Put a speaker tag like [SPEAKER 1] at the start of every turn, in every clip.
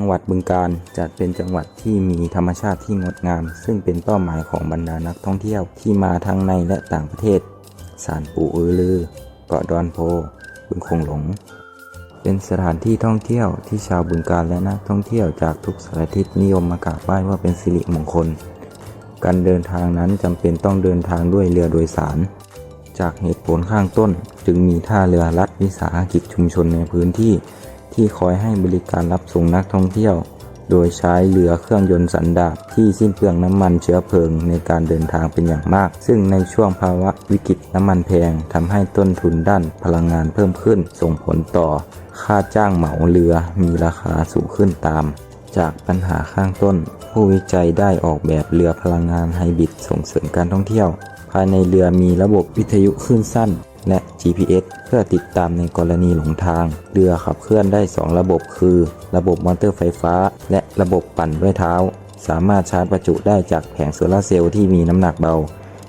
[SPEAKER 1] ังหวัดบึงกาฬจัดเป็นจังหวัดที่มีธรรมชาติที่งดงาม ซึ่งเป็นเป้าหมายของบรรดานักท่องเที่ยวที่มาทั้งในและต่างประเทศศาลปู่อือลือ เกาะดอนโพ บึงคงหลง เป็นสถานที่ท่องเที่ยวที่ชาวบึงกาฬและนักท่องเที่ยวจากทุกสารทิศนิยมมากราบไหว้ว่าเป็นสิริมงคล การเดินทางนั้นจำเป็นต้องเดินทางด้วยเรือโดยสาร จากเหตุผลข้างต้นจึงมีท่าเรือรัฐวิสาหกิจชุมชนในพื้นที่ ที่คอยให้บริการรับส่งนักท่องเที่ยว โดยใช้เรือเครื่องยนต์สันดาปที่สิ้นเปลืองน้ำมันเชื้อเพลิงในการเดินทางเป็นอย่างมาก ซึ่งในช่วงภาวะวิกฤตน้ำมันแพงทำให้ต้นทุนด้านพลังงานเพิ่มขึ้น ส่งผลต่อ ค่าจ้างเหมาเรือมีราคาสูงขึ้นตามจากปัญหาข้างต้น ผู้วิจัยได้ออกแบบเรือพลังงานไฮบริดส่งเสริมการท่องเที่ยว ภายในเรือมีระบบวิทยุคลื่นสั้น และ GPS เพื่อติดตามในกรณีหลงทาง เรือขับเคลื่อนได้ 2 ระบบคือ ระบบมอเตอร์ไฟฟ้า และระบบปั่นด้วยเท้า สามารถชาร์จประจุได้จากแผงโซลาเซลล์ที่มีน้ำหนักเบา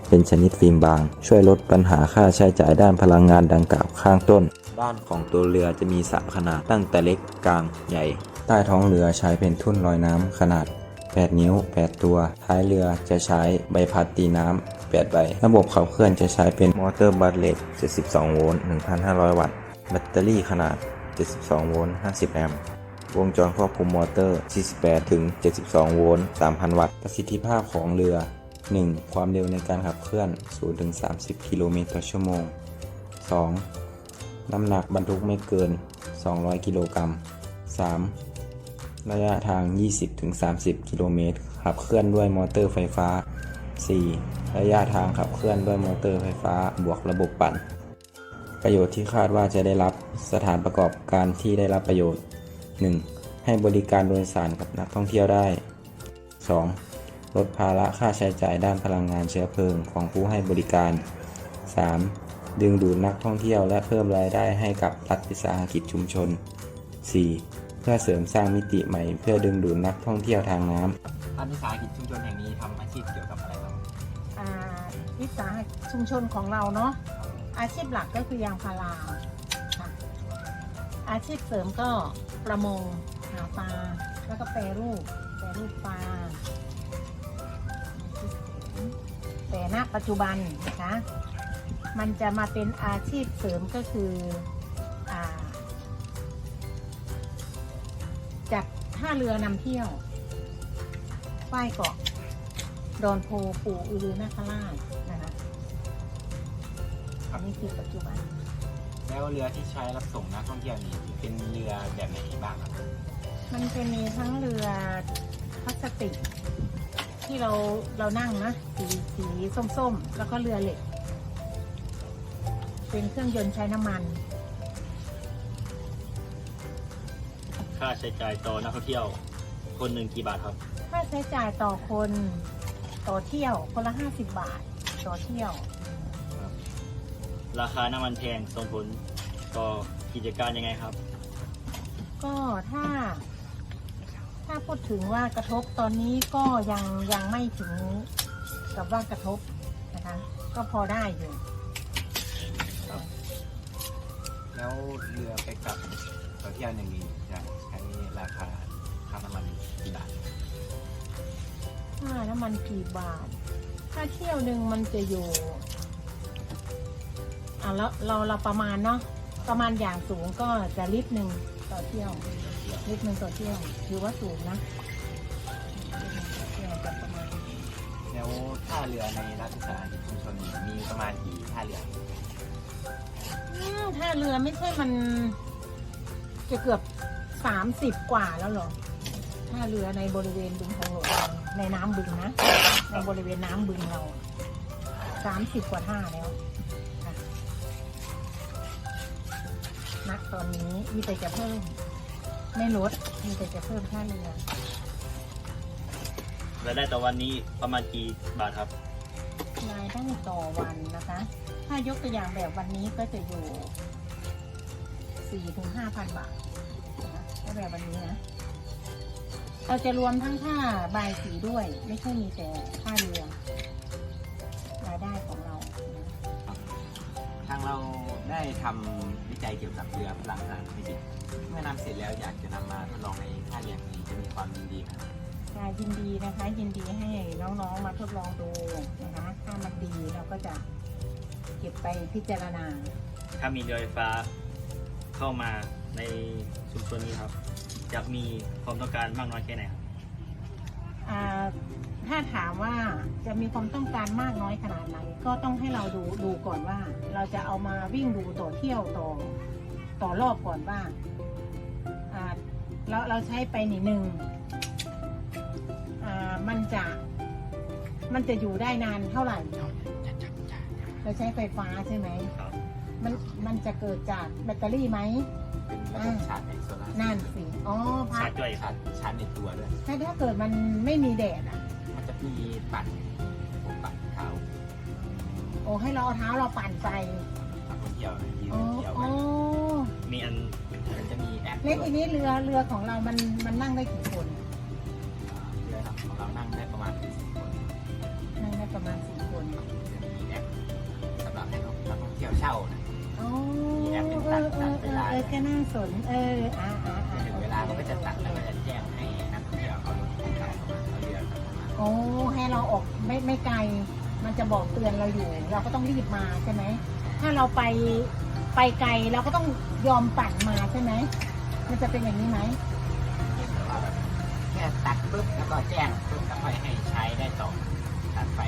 [SPEAKER 1] เป็นชนิดฟิล์มบาง ช่วยลดปัญหาค่าใช้จ่ายด้านพลังงานดังกล่าวข้างต้น ด้านของตัวเรือจะมีสระขนาดตั้งแต่เล็กกลางใหญ่ ใต้ท้องเรือใช้เป็นทุ่นลอยน้ำขนาด 8 นิ้ว 8 ตัว ท้ายเรือจะใช้ใบพัดตีน้ำ 8 ใบ ระบบขับเคลื่อนจะใช้เป็นมอเตอร์บัตเลต72 โวลต์ 1,500 วัตต์ แบตเตอรี่ขนาด 72 โวลต์ 50 แอมป์ วงจรควบคุมมอเตอร์ 48 ถึง 72 โวลต์ 3,000 วัตต์ ประสิทธิภาพของเรือ 1. ความเร็วในการขับเคลื่อน 0 ถึง 30 กิโลเมตรต่อชั่วโมง 2. น้ำหนักบรรทุกไม่เกิน 200 กิโลกรัม 3. ระยะทาง 20-30 กิโลเมตร ขับเคลื่อนด้วยมอเตอร์ไฟฟ้า 4. ระยะทางขับเคลื่อนด้วยมอเตอร์ไฟฟ้าบวกระบบปั่น ประโยชน์ที่คาดว่าจะได้รับสถานประกอบการที่ได้รับประโยชน์ 1. ให้บริการโดยสารกับนักท่องเที่ยวได้ 2. ลดภาระค่าใช้จ่ายด้านพลังงานเชื้อเพลิงของผู้ให้บริการ 3. ดึงดูดนักท่องเที่ยวและเพิ่มรายได้ให้กับรัฐวิสาหกิจชุมชน 4. เพื่อเสริมสร้างมิติใหม่ เพื่อดึงดูดนักท่องเที่ยวทางน้ำ
[SPEAKER 2] รัฐวิสาหกิจชุมชนแห่งนี้ทำอาชีพเกี่ยวกับอะไรบ้าง
[SPEAKER 3] วิสาหกิจชุมชนของเราเนาะอาชีพหลักก็คือยางพาราค่ะอาชีพเสริมก็ประมงหาปลาแล้วก็แปรรูปแปรรูปปลาแต่ณปัจจุบันนะคะมันจะมาเป็นอาชีพเสริมก็คืออจากท่าเรือนำเที่ยวป้ายเกาะ ดอนโพปู่อือลือนาคราชนะคะอันนี้คือปัจจุบัน
[SPEAKER 2] แล้วเรือที่ใช้รับส่งนักท่องเที่ยวนี่เป็นเรือแบบไหนบ้างครับ
[SPEAKER 3] มันจะมีทั้งเรือพลาสติก ที่เราเรานั่งนะสีสีส้มๆ แล้วก็เรือเหล็ก เป็นเครื่องยนต์ใช้น้ำมัน
[SPEAKER 4] ค่าใช้จ่ายต่อนักท่องเที่ยว คนหนึ่งกี่บาทครับ
[SPEAKER 3] ค่าใช้จ่ายต่อคน ต่อเที่ยวคนละห้าสิบบาท ต่อเที่ยว
[SPEAKER 4] ราคาน้ำมันแพงส่งผลต่อกิจการยังไงครับ
[SPEAKER 3] ก็ถ้า ถ้าพูดถึงว่ากระทบตอนนี้ก็ยังยังไม่ถึงกับว่ากระทบนะคะ ก็พอได้อยู่
[SPEAKER 2] แล้วเรือไปกลับต่อเที่ยวหนึ่งนี้จะใช้
[SPEAKER 3] มันกี่บาท ถ้าเที่ยวหนึ่งมันจะอยู่ อะแล้วเราเราประมาณเนาะ ประมาณอย่างสูงก็จะลิตรหนึ่งต่อเที่ยว ลิตรหนึ่งต่อเที่ยว ถือว่าสูงนะลิตรหนึ่งต่อเที่ยวจะประมาณ
[SPEAKER 2] แล้วท่าเรือในรัฐวิสาหกิจชุมชนนี่มีประมาณกี่ท่าเรือ
[SPEAKER 3] อืมถ้าเรือไม่ใช่มัน จะเกือบสามสิบกว่าแล้วเหรอถ้าเรือในบริเวณบึงของหลวงเรา ในน้ำบึงนะ ในบริเวณน้ำบึงเราสามสิบกว่าท่าแล้วค่ะณตอนนี้มีแต่จะเพิ่มไม่ลดมีแต่จะเพิ่มท่าเรือ
[SPEAKER 4] รายได้ต่อวันนี้ประมาณกี่บาทครับ
[SPEAKER 3] รายได้ต่อวันนะคะ ถ้ายกตัวอย่างแบบวันนี้ก็จะอยู่สี่ถึงห้าพันบาทนะถ้าแบบวันนี้นะ เราจะรวมทั้งค่าบายสีด้วย ไม่ใช่มีแต่ค่าเรือรายได้ของเรานะ
[SPEAKER 2] ทางเราได้ได้ทำวิจัยเกี่ยวกับเรือพลังงานฟิสิกส์เมื่อนำเสร็จแล้วอยากจะนำมาทดลองในท่าเรือนี้จะมีความยินดีครับ
[SPEAKER 3] ค่ะยินดีนะคะยินดีให้น้องๆมาทดลองดูนะคะถ้ามันดีเราก็จะเก็บไปพิจารณา
[SPEAKER 4] ถ้ามีเรือไฟฟ้าเข้ามา ในชุมชนนี้ครับ จะมีความต้องการมากน้อยแค่ไหนครับ
[SPEAKER 3] อ่าถ้าถามว่าจะมีความต้องการมากน้อยขนาดไหน ก็ต้องให้เราดูดูก่อนว่า เราจะเอามาวิ่งดูต่อเที่ยวต่อต่อรอบก่อนว่าอ่าเราเราใช้ไปหนึ่งหนึ่งอ่ามันจะมันจะอยู่ได้นานเท่าไหร่ เราใช้ไฟฟ้าใช่ไหม
[SPEAKER 4] ครับ
[SPEAKER 3] มันมันจะเกิดจากแบตเตอรี่ไหม
[SPEAKER 2] เป็นระบบชาร์จในโซลาร์เซลล์
[SPEAKER 3] นั่นสิอ๋อพั
[SPEAKER 4] ชา
[SPEAKER 3] ด
[SPEAKER 4] ร์จด้วยค
[SPEAKER 2] ชา
[SPEAKER 4] รับ
[SPEAKER 2] ร์จชาร์จในตัวด้วย
[SPEAKER 3] ถ้าถ้าเกิดมันไม่มีแดดอะ
[SPEAKER 2] มันจะมีปั่นผมปั่นเท้า
[SPEAKER 3] โอ้ให้เราเอาเท้าเราปั่นไป
[SPEAKER 2] นักท่องเที่ยวนะที่
[SPEAKER 3] อ๋อ
[SPEAKER 2] เที่ยว
[SPEAKER 3] อ๋
[SPEAKER 2] กั
[SPEAKER 3] อน
[SPEAKER 4] มีอัน
[SPEAKER 2] มันจะมีแอป
[SPEAKER 3] เล่นทีนี้เรือเรือของเรามันมันนั่งได้กี่
[SPEAKER 2] เอตัด
[SPEAKER 3] อเวเออ
[SPEAKER 2] ลา
[SPEAKER 3] เออก็น่าสน เอออ่าอ่าอ่า
[SPEAKER 2] ถึงเวลามันก็จะตัดแล้วก็จะแจ้งให้นักท่องเที่ยวเขาลงของเขาเข้ามาเขาเรือเข้ามา
[SPEAKER 3] โอ้ให้เราออกไม่ไม่ไกล มันจะบอกเตือนเราอยู่ เราก็ต้องรีบมาใช่ไหม ถ้าเราไปไปไกลเราก็ต้องยอมปั่นมาใช่ไหม มันจะเป็นอย่างนี้ไหม
[SPEAKER 2] แต่ว่าแบบแค่ตัดปุ๊บแล้วก็แจ้งปุ๊บแล้วค่อยให้ใช้ได้ต่อตัดไป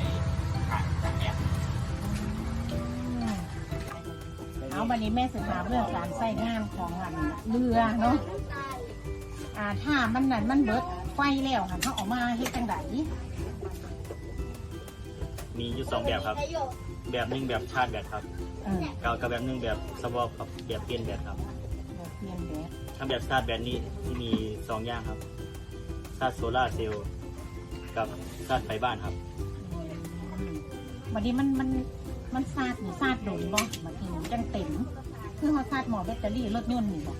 [SPEAKER 3] เอาวันนี้แม่ศึกษาเรื่องการใช้งานของอันเรือเนาะอ่าถ้ามันนั่นมันเบิดไฟแล้วค่ะเขาเออกมาเฮ็ดจังได
[SPEAKER 4] มีอยู่สองแบบครับ แบบหนึ่งแบบชาร์จแบตครับ
[SPEAKER 3] เออ
[SPEAKER 4] กับกับแบบหนึ่งแบบสวอปครับแบบเปลี่ยนแบตครับ
[SPEAKER 3] แบบเปลี่ยนแบบ
[SPEAKER 4] ถ้าแบบชาร์จแบตนี้ที่มีสองอย่างครับชาร์จโซลาร์เซลล์กับชาร์จไฟบ้านครับ
[SPEAKER 3] อืมวันนี้มันมัน มันซาดหรือซาดโดนบ่บางทีมันจังเต็มคือเขาซาดหมอแบตเตอรี่รถยนต์นี่บ่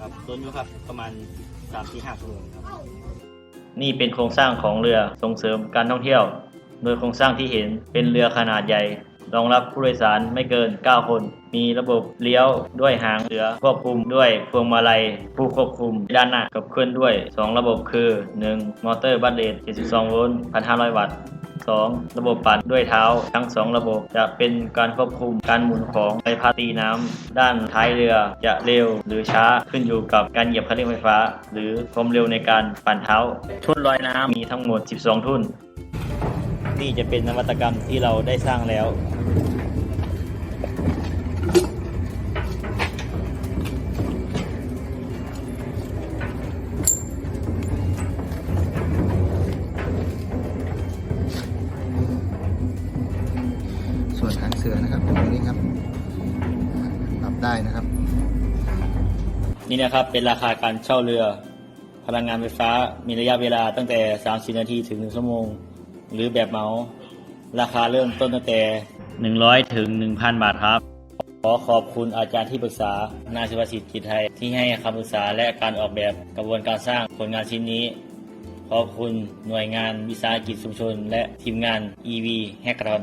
[SPEAKER 4] ครับต้นอยู่ครับประมาณ3ามสี่ห้าชั่วโมงครับ นี่เป็นโครงสร้างของเรือส่งเสริมการท่องเที่ยว โดยโครงสร้างที่เห็นเป็นเรือขนาดใหญ่รองรับผู้โดยสารไม่เกิน 9 คน มีระบบเลี้ยวด้วยหางเรือ ควบคุมด้วยพวงมาลัย ผู้ควบคุมด้านหน้ากับเคลื่อนด้วย 2 ระบบคือ 1. มอเตอร์บัตเลต72 โวลต์ 1,500 วัตต์ 2. ระบบปั่นด้วยเท้าทั้ง 2 ระบบจะเป็นการควบคุมการหมุนของใบพัดตีน้ำด้านท้ายเรือจะเร็วหรือช้าขึ้นอยู่กับการเหยียบคันเร่งไฟฟ้า หรือความเร็วในการปั่นเท้า ทุ่นลอยน้ำมีทั้งหมด 12 ทุ่น นี่จะเป็นนวัตกรรมที่เราได้สร้างแล้ว
[SPEAKER 1] วนหางเสือนะครับตรงนี้ครับปรับได้นะครับ
[SPEAKER 4] นี่นะครับเป็นราคาการเช่าเรือ พลังงานไฟฟ้ามีระยะเวลาตั้งแต่ 30 นาทีถึง 1 ชั่วโมง หรือแบบเหมา ราคาเริ่มต้นตั้งแต่ 100 ถึง 1,000 บาทครับ ขอขอบคุณอาจารย์ที่ปรึกษา นาศิวสิทธิ์กิจไทย ที่ให้คำปรึกษาและการออกแบบกระบวนการสร้างผลงานชิ้นนี้ขอบคุณหน่วยงานวิสาหกิจชุมชน และทีมงาน EV Hackathon